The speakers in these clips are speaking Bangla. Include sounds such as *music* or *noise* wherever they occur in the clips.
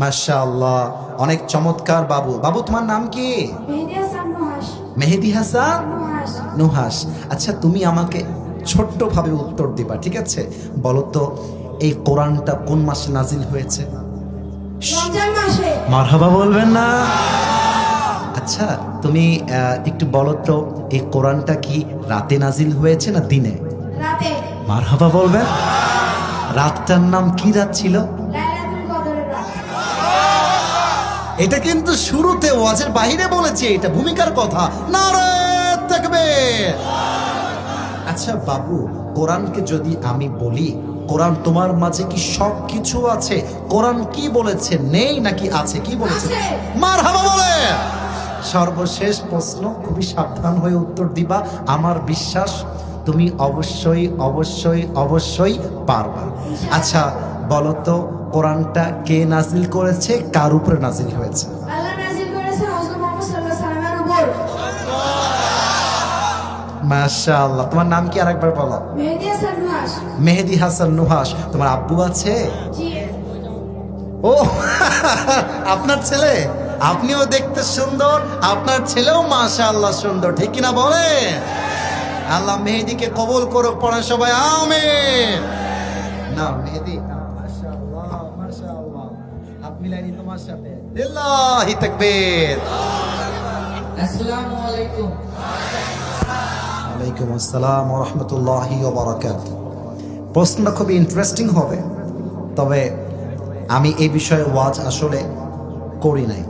মাশাআল্লাহ অনেক চমৎকার বাবু। বাবু তোমার নাম কি? মেহেদি হাসান নুহাস আচ্ছা তুমি আমাকে ছোট্টভাবে উত্তর দিবা ঠিক আছে? বলো তো এই কোরআনটা কোন মাসে নাজিল হয়েছে? মারহাবা বলবেন না। আচ্ছা তুমি একটু বলো তো এই কোরআনটা কি রাতে নাজিল হয়েছে না দিনে? মারহাবা বলবেন? রাতটার নাম কি রাত ছিল? এটা কিন্তু শুরুতে ওয়াজের বাইরে বলেছে এটা ভূমিকার কথা। নারে তাকবীর আচ্ছা বাবু কোরআনকে যদি আমি বলি কোরআন তোমার মাঝে কি সব কিছু আছে? কোরআন কি বলেছে? নেই নাকি আছে? কি বলেছে? মার হাবা বলে। সর্বশেষ প্রশ্ন খুবই সাবধান হয়ে উত্তর দিবা। আমার বিশ্বাস তুমি অবশ্যই অবশ্যই অবশ্যই পারবা। আচ্ছা বলো তো কোরআনটা কে নাজিল করেছে কার উপরে নাজিল হয়েছে? মাশাআল্লাহ। তোমার নাম কি আরেকবার বলো? মেহেদি হাসান নুহাস তোমার আব্বু আছে? ও *laughs* আপনার ছেলে? আপনিও দেখতে সুন্দর আপনার ছেলেও মাশাআল্লাহ সুন্দর ঠিক কিনা বলে আল্লাহ মেহেদিকে কবল করো পড়া সবাই আমিন। না মেহেদি প্রশ্নটা খুবই ইন্টারেস্টিং হবে তবে আমি এই বিষয়ে ওয়াজ আসলে করি নাই।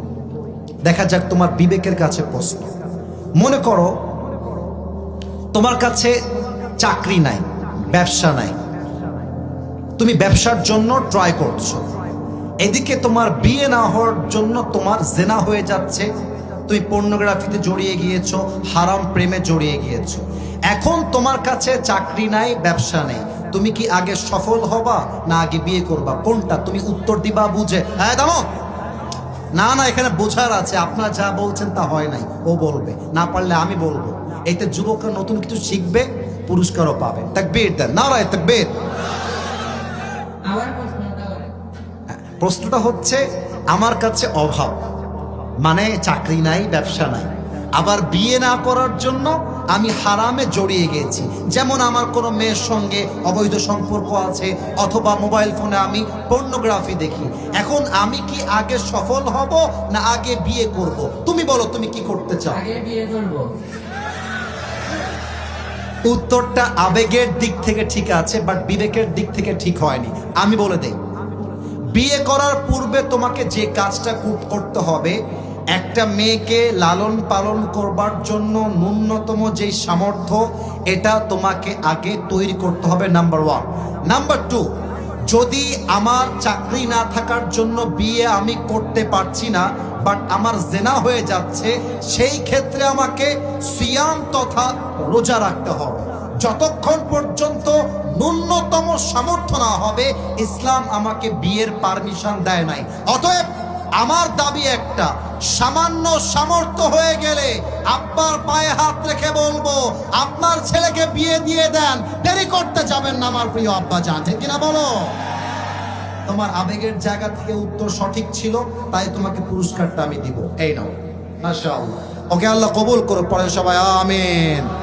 দেখা যাক তোমার বিবেকের কাছে প্রশ্ন। মনে করো তোমার কাছে চাকরি নাই, ব্যবসা নাই। তুমি ব্যবসার জন্য ট্রাই করছ। এদিকে তোমার বিয়ে না হওয়ার জন্য তোমার জেনা হয়ে যাচ্ছে। তুমি পর্নোগ্রাফিতে জড়িয়ে গিয়েছো, হারাম প্রেমে জড়িয়ে গিয়েছো। এখন তোমার কাছে চাকরি নাই, ব্যবসা নেই। তুমি কি আগে সফল হবা, না আগে বিয়ে করবা? কোনটা? তুমি উত্তর দিবা, বুঝে। হ্যাঁ দামো না না, এখানে বোঝার আছে। আপনারা যা বলছেন তা হয় নাই। ও বলবে। না পারলে আমি বলব। এতে যুবকরা নতুন কিছু শিখবে পুরস্কারও পাবে। তাকবীর দেন না রায় তাকবীর প্রশ্নটা প্রশ্নটা হচ্ছে আমার কাছে অভাব মানে চাকরি নাই ব্যবসা নাই। আবার বিয়ে না করার জন্য আমি হারামে জড়িয়ে গেছি। যেমন আমার কোনো মেয়ের সঙ্গে অবৈধ সম্পর্ক আছে অথবা মোবাইল ফোনে আমি পর্নোগ্রাফি দেখি। এখন আমি কি আগে সফল হব না আগে বিয়ে করব? তুমি বলো তুমি কি করতে চাও? আগে বিয়ে করব। উত্তরটা আবেগের দিক থেকে ঠিক আছে বাট বিবেকের দিক থেকে ঠিক হয়নি। আমি বলে দেই, বিয়ে করার পূর্বে তোমাকে যে কাজটা কর- করতে হবে, একটা মেয়েকে লালন পালন করবার জন্য ন্যূনতম যেই সামর্থ্য, এটা তোমাকে আগে তৈরি করতে হবে নাম্বার ওয়ান নাম্বার টু যদি আমার চাকরি না থাকার জন্য বিয়ে আমি করতে পারছি না বাট আমার জেনা হয়ে যাচ্ছে, সেই ক্ষেত্রে আমাকে সিয়াম তথা রোজা রাখতে হবে। যতক্ষণ পর্যন্ত ন্যূনতম সামর্থ্য না হবে, ইসলাম আমাকে বিয়ের পারমিশন দেয় নাই। অতএব আমার দাবি একটা, সামান্য সামর্থ্য হয়ে গেলে আব্বার পায়ে হাত রেখে বলব, আপনার ছেলেকে বিয়ে দিয়ে দেন, দেরি করতে যাবেন না আমার প্রিয় আব্বা জান ঠিক কিনা বলো? তোমার আবেগের জায়গা থেকে উত্তর সঠিক ছিল, তাই তোমাকে পুরস্কারটা আমি দিব। এই নাও। মাশাআল্লাহ। ওকে আল্লাহ কবুল করো পরে সবাই, আমিন।